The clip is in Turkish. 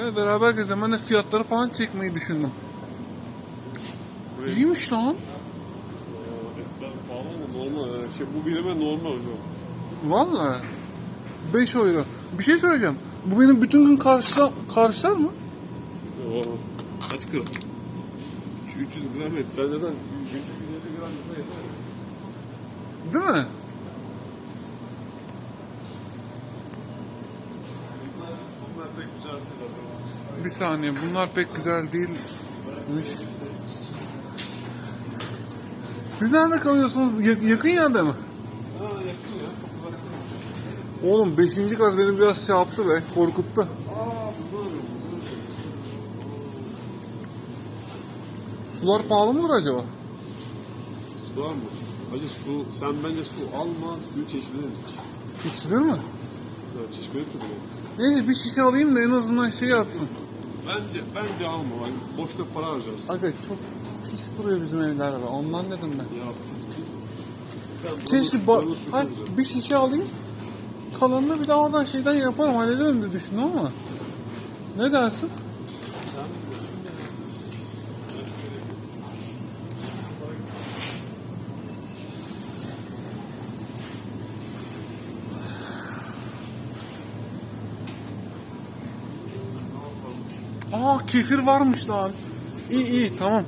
Evet beraber gezelim. Ben de fiyatları falan çekmeyi düşündüm. Buraya İyiymiş lan. Etler pahalı ama normal. Yani şey, bu birime normal hocam. Vallahi. 5 euro. Bir şey söyleyeceğim. Bu benim bütün gün karşıla, karşılar mı? Oo. Kaç? Şu 300 gram et. Sen zaten 150 gram yeter. Değil mi? Bunlar, pek güzel. Bir saniye bunlar pek güzel değilmiş. Siz nerede kalıyorsunuz? Ya- yakın yerde mi? Ha yakın ya. Çok uzak değil. Oğlum 5. gaz beni biraz şey yaptı be, korkuttu. Aa bunlar mı? Bunlar şey. Sular pahalı mıdır acaba? Su var mı? Hacı su, sen bence su alma, suyu çeşmeden iç. İçilir mi? Ya çeşmeye tut ya. Neyse bir şişe alayım da en azından şey yapsın. Bence, bence alma. Boşta para harcarsın. Aga çok pis duruyor bizim evler be. Ondan dedim ben. Ya pis pis. Sen Keşke ba- koyacaksın. bir şişe alayım. Kalanını bir daha oradan şeyden yaparım hallederim diye düşündüm ama. Ne dersin? Aa kefir varmış lan. İyi iyi tamam.